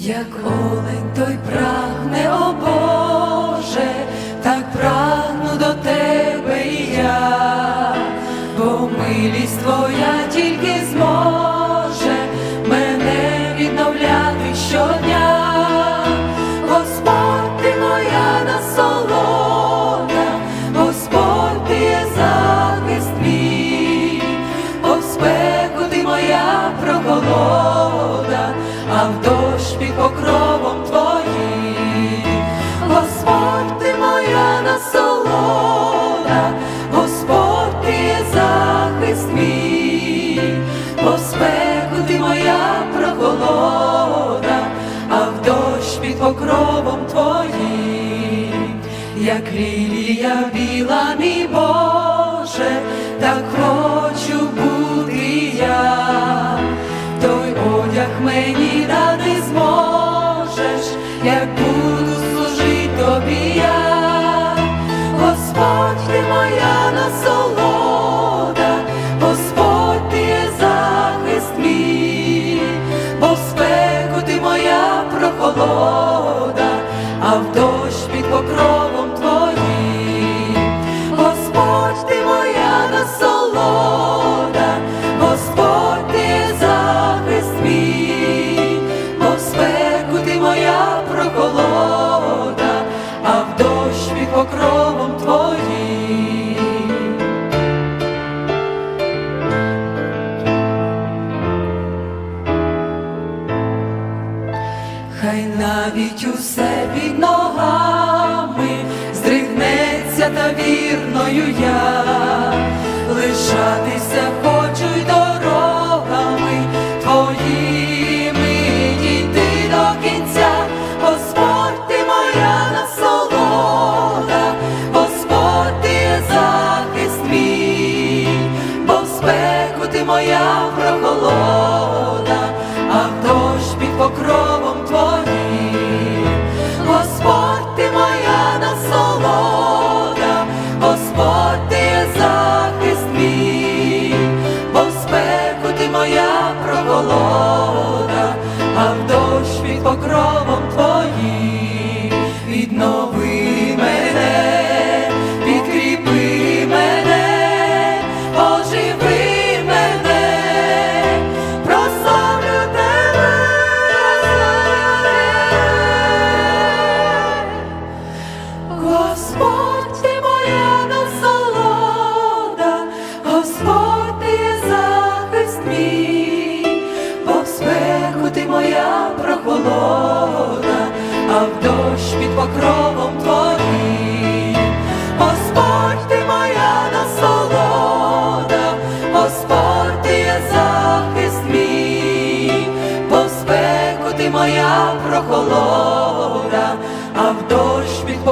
як олень той прагне, о Боже, так прагну до тебе і я, бо милість твоя тільки зможе мене відновляти щодня. Господь ти моя насолода, Господь ти є захист мій, в спеку ти моя прохолода, Господь ти захист мій, в спеку ти моя прохолода, а в дощ під покровом твоїм, як лілія біла, мій Боже, так хочу бути я, той одяг мені дати зможеш, як буду служити тобі Хай навіть усе під ногами здригнеться та вірною я, лишатися хочу й дорогами насолода, Господь ти захист мій, бо в спеку ти моя прохолода, а в дощ під покровом твоїм. Є захист мій, бо в спеку ти моя прохолода, а в дощ під покровом твоїм. Господь ти моя насолода, Господь ти є захист мій, бо в спеку ти моя прохолода, а в дощ під